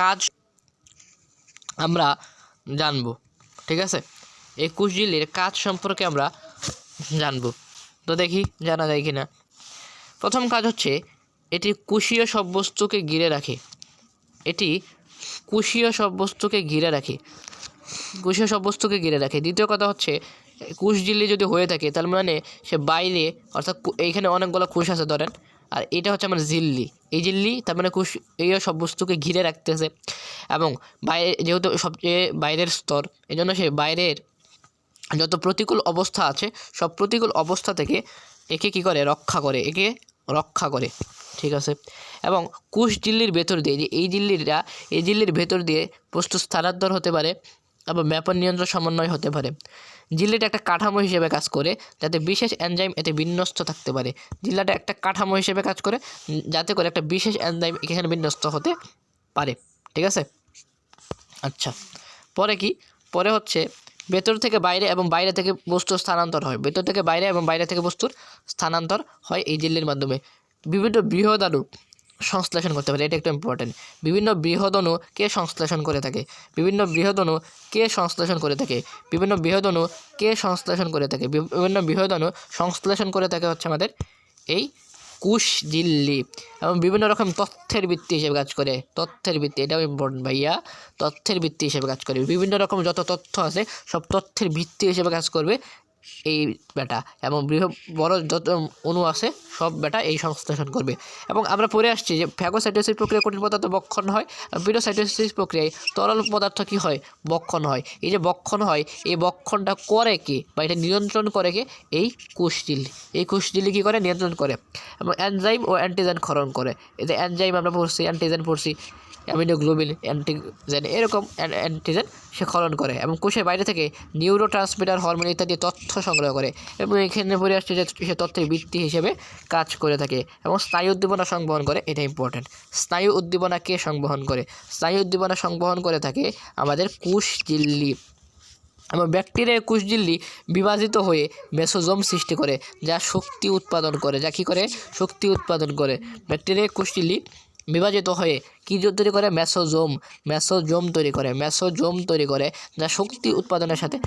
কাজ আমরা জানব, ঠিক আছে? এই কোষ ঝিল্লির কাজ সম্পর্কে আমরা জানব। তো দেখি, জানা যায় কি না প্রথম কাজ হচ্ছে, এটি কুশীয় সব বস্তুকে ঘিরে রাখে। এটি কোষীয় সব বস্তুকে ঘিরে রাখে। কোষীয় সব বস্তুকে ঘিরে রাখে। দ্বিতীয় কথা হচ্ছে কুশ ঝিল্লি যদি হয়ে থাকে, তার মানে সে বাইরে, অর্থাৎ এইখানে অনেকগুলো কোষ আছে, ধরেন। আর এটা হচ্ছে আমার ঝিল্লি এই ঝিল্লি তার মানে কুশ এই সব বস্তুকে ঘিরে রাখতেছে এবং বাইরে যেহেতু সবচেয়ে বাইরের স্তর এই জন্য সে বাইরের যত প্রতিকূল অবস্থা আছে, সব প্রতিকূল অবস্থা থেকে একে কি করে? রক্ষা করে, একে রক্ষা করে। ঠিক আছে? এবং কুশ ঝিল্লির ভেতর দিয়ে যে এই ঝিল্লিটা এই ঝিল্লির ভেতর দিয়ে বস্তু স্থানান্তর হতে পারে এবং ব্যাপন নিয়ন্ত্রণ সমন্বয় হতে পারে। ঝিল্লিটা একটা কাঠামো হিসেবে কাজ করে, যাতে বিশেষ এনজাইম এতে বিন্যস্ত থাকতে পারে। জিল্লাটা একটা কাঠামো হিসেবে কাজ করে, যাতে করে একটা বিশেষ এনজাইম এখানে বিন্যস্ত হতে পারে। ঠিক আছে? আচ্ছা পরে কি? পরে হচ্ছে ভেতর থেকে বাইরে এবং বাইরে থেকে বস্তুর স্থানান্তর হয়। ভেতর থেকে বাইরে এবং বাইরে থেকে বস্তুর স্থানান্তর হয় এই ঝিল্লির মাধ্যমে। বিভিন্ন বৃহদাণু সংশ্লেষণ করতে পারে, এটা একটু ইম্পর্টেন্ট বিভিন্ন বৃহদণু কে সংশ্লেষণ করে থাকে? বিভিন্ন বৃহদণু কে সংশ্লেষণ করে থাকে? বিভিন্ন বৃহদণু কে সংশ্লেষণ করে থাকে? বিভিন্ন বৃহদণু সংশ্লেষণ করে থাকে হচ্ছে আমাদের এই কুশ ঝিল্লি এবং বিভিন্ন রকম তথ্যের ভিত্তি হিসেবে কাজ করে। তথ্যের ভিত্তি, এটাও ইম্পর্টেন্ট ভাইয়া। তথ্যের ভিত্তি হিসেবে কাজ করে। বিভিন্ন রকম যত তথ্য আছে, সব তথ্যের ভিত্তি হিসেবে কাজ করবে এই বেটা এবং বৃহৎ বড় যত অণু আছে, সব বেটা এই সংশ্লেষণ করবে। এবং আমরা পড়ে আসছি যে ফ্যাগোসাইটোসিস প্রক্রিয়া কঠিন পদার্থ বক্ষণ হয় আর প্রক্রিয়ায় তরল পদার্থ কি হয়? বক্ষণ হয়। এই যে বক্ষণ হয়, এই বক্ষণটা করে কে? বা এটা নিয়ন্ত্রণ করে কে? এই কোষঝিল্লি এই কোষঝিল্লি কী করে? নিয়ন্ত্রণ করে। এবং এনজাইম ও অ্যান্টিজেন ক্ষরণ করে। এই যে এনজাইম আমরা পড়ছি, অ্যান্টিজেন পড়ছি, অ্যামিনোগ্লোবিন, অ্যান্টিজেন, এরকম অ্যান- অ্যান্টিজেন সে ক্ষরণ করে। এবং কোষের বাইরে থেকে নিউরো ট্রান্সমিটার হরমোন ইত্যাদি তথ্য সংগ্রহ করে এবং এখানে পড়ে আসছে যে সে তথ্যের ভিত্তি হিসেবে কাজ করে থাকে এবং স্নায়ু উদ্দীপনা সংবহন করে, এটা ইম্পর্টেন্ট স্নায়ু উদ্দীপনা কে সংবহন করে? স্নায়ু উদ্দীপনা সংবহন করে থাকে আমাদের কুশ ঝিল্লি এবং ব্যাকটেরিয়ার কোষঝিল্লি বিভাজিত হয়ে মেসোজোম সৃষ্টি করে, যা শক্তি উৎপাদন করে। যা কী করে? শক্তি উৎপাদন করে। ব্যাকটেরিয়ার কোষঝিল্লি বিভাজিত হয়ে কী তৈরি করে? মেসোজোম। মেসোজোম তৈরি করে। মেসোজোম তৈরি করে, যা শক্তি উৎপাদনের সাথে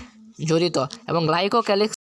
জড়িত এবং গ্লাইকোক্যালিক্স